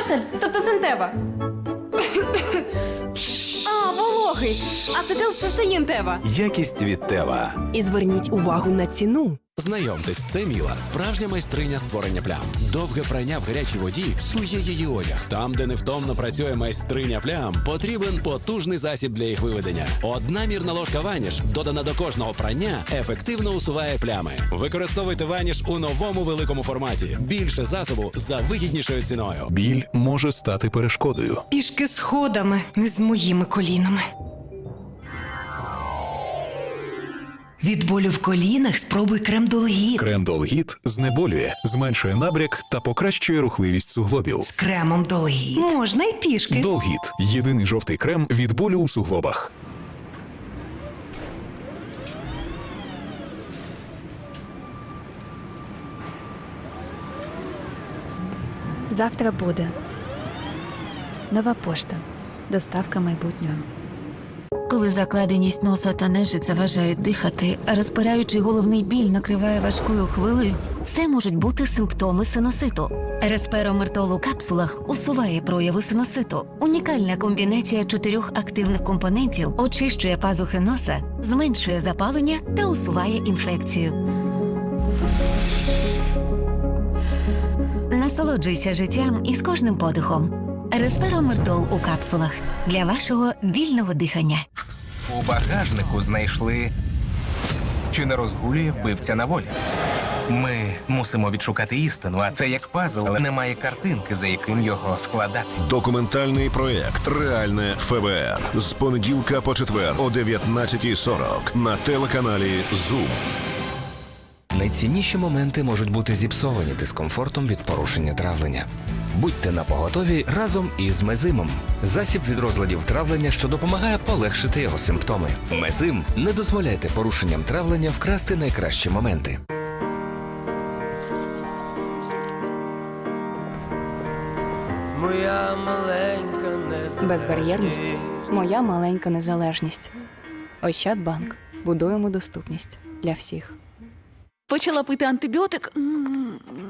Кашель, стептосинтева. А, вологий. Ацетилцистеїн тева. Якість від Тева. І зверніть увагу на ціну. Знайомтесь, це Міла, справжня майстриня створення плям. Довге прання в гарячій воді псує її одяг. Там, де невтомно працює майстриня плям, потрібен потужний засіб для їх виведення. Одна мірна ложка ваніш, додана до кожного прання, ефективно усуває плями. Використовуйте ваніш у новому великому форматі. Більше засобу за вигіднішою ціною. Біль може стати перешкодою. Пішки сходами, не з моїми колінами. Від болю в колінах спробуй крем долгіт. Крем Долгіт знеболює, зменшує набряк та покращує рухливість суглобів. З кремом долгіт. Можна й пішки. Долгіт єдиний жовтий крем від болю у суглобах. Завтра буде. Нова пошта. Доставка майбутнього. Коли закладеність носа та нежить заважають дихати, а розпираючий головний біль накриває важкою хвилею, це можуть бути симптоми синуситу. Респиромертол у капсулах усуває прояви синуситу. Унікальна комбінація чотирьох активних компонентів очищує пазухи носа, зменшує запалення та усуває інфекцію. Насолоджуйся життям із кожним подихом. Респиромертол у капсулах для вашого вільного дихання. У багажнику знайшли. Чи не розгулює вбивця на волі? Ми мусимо відшукати істину, а це як пазл, але немає картинки, за яким його складати. Документальний проєкт Реальне ФБР з понеділка по четвер о 19.40 на телеканалі ЗУМ. Найцінніші моменти можуть бути зіпсовані дискомфортом від порушення травлення. Будьте на поготові разом із мезимом. Засіб від розладів травлення, що допомагає полегшити його симптоми. Мезим не дозволяйте порушенням травлення вкрасти найкращі моменти. Моя маленька Безбар'єрність моя маленька незалежність. Ощадбанк. Будуємо доступність для всіх. Почала пити антибіотик.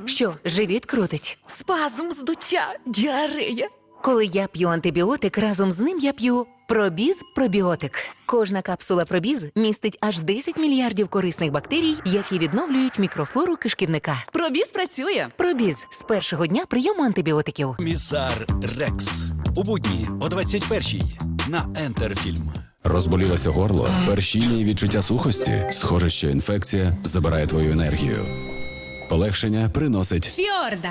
Що, живіт крутить? Спазм, здуття, діарея. Коли я п'ю антибіотик, разом з ним я п'ю пробіз пробіотик. Кожна капсула пробіз містить аж 10 мільярдів корисних бактерій, які відновлюють мікрофлору кишківника. Пробіз працює. Пробіз з першого дня прийому антибіотиків. Місар Рекс. У будні о 21-й на Ентерфільм. Розболілося горло, першіння і відчуття сухості. Схоже, що інфекція забирає твою енергію. Полегшення приносить Фіорда.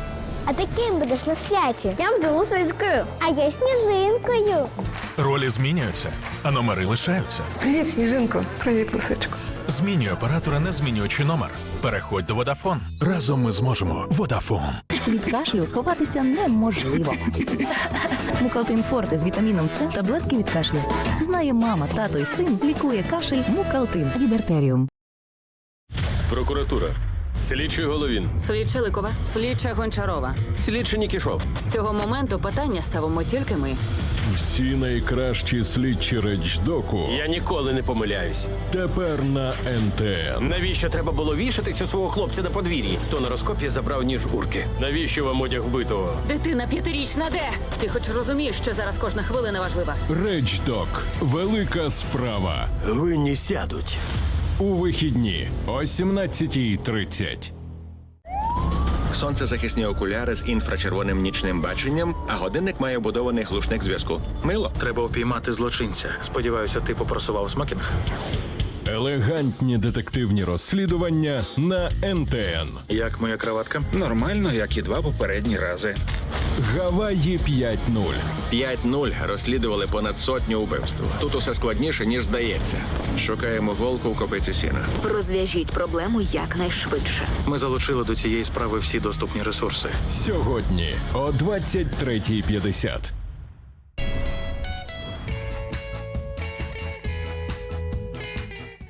А ти ким будеш на святі? Я буду лисичкою. А я сніжинкою. Ролі змінюються, а номери лишаються. Привіт, сніжинко. Привіт, лисичко. Змінюй оператора, не змінюючи номер. Переходь до Водафон. Разом ми зможемо. Водафон. Від кашлю сховатися неможливо. Мукалтин Форте з вітаміном С таблетки від кашлю. Знає мама, тато і син лікує кашель Мукалтин від артеріум. Прокуратура. Слідчий головін. Слідча Ликова, слідча Гончарова. Слідчий Нікішов. З цього моменту питання ставимо тільки ми. Всі найкращі слідчі речдоку Я ніколи не помиляюсь. тепер на НТН. Навіщо треба було вішатися свого хлопця на подвір'ї? То на розкопі забрав ніж урки. Навіщо вам одяг вбитого? Дитина п'ятирічна де? Ти хоч розумієш, що зараз кожна хвилина важлива. Речдок. Велика справа. Винні сядуть. У вихідні о 17.30. Сонцезахисні окуляри з інфрачервоним нічним баченням, а годинник має вбудований глушник зв'язку. Мило. Треба впіймати злочинця. Сподіваюся, ти попросував смокінг. Елегантні детективні розслідування на НТН. Як моя краватка? Нормально, як і два попередні рази. Гаваї 5.0. 5-0 розслідували понад сотню убивств. Тут усе складніше, ніж здається. Шукаємо голку в копиці сіна. Розв'яжіть проблему якнайшвидше. Ми залучили до цієї справи всі доступні ресурси. Сьогодні о 23.50.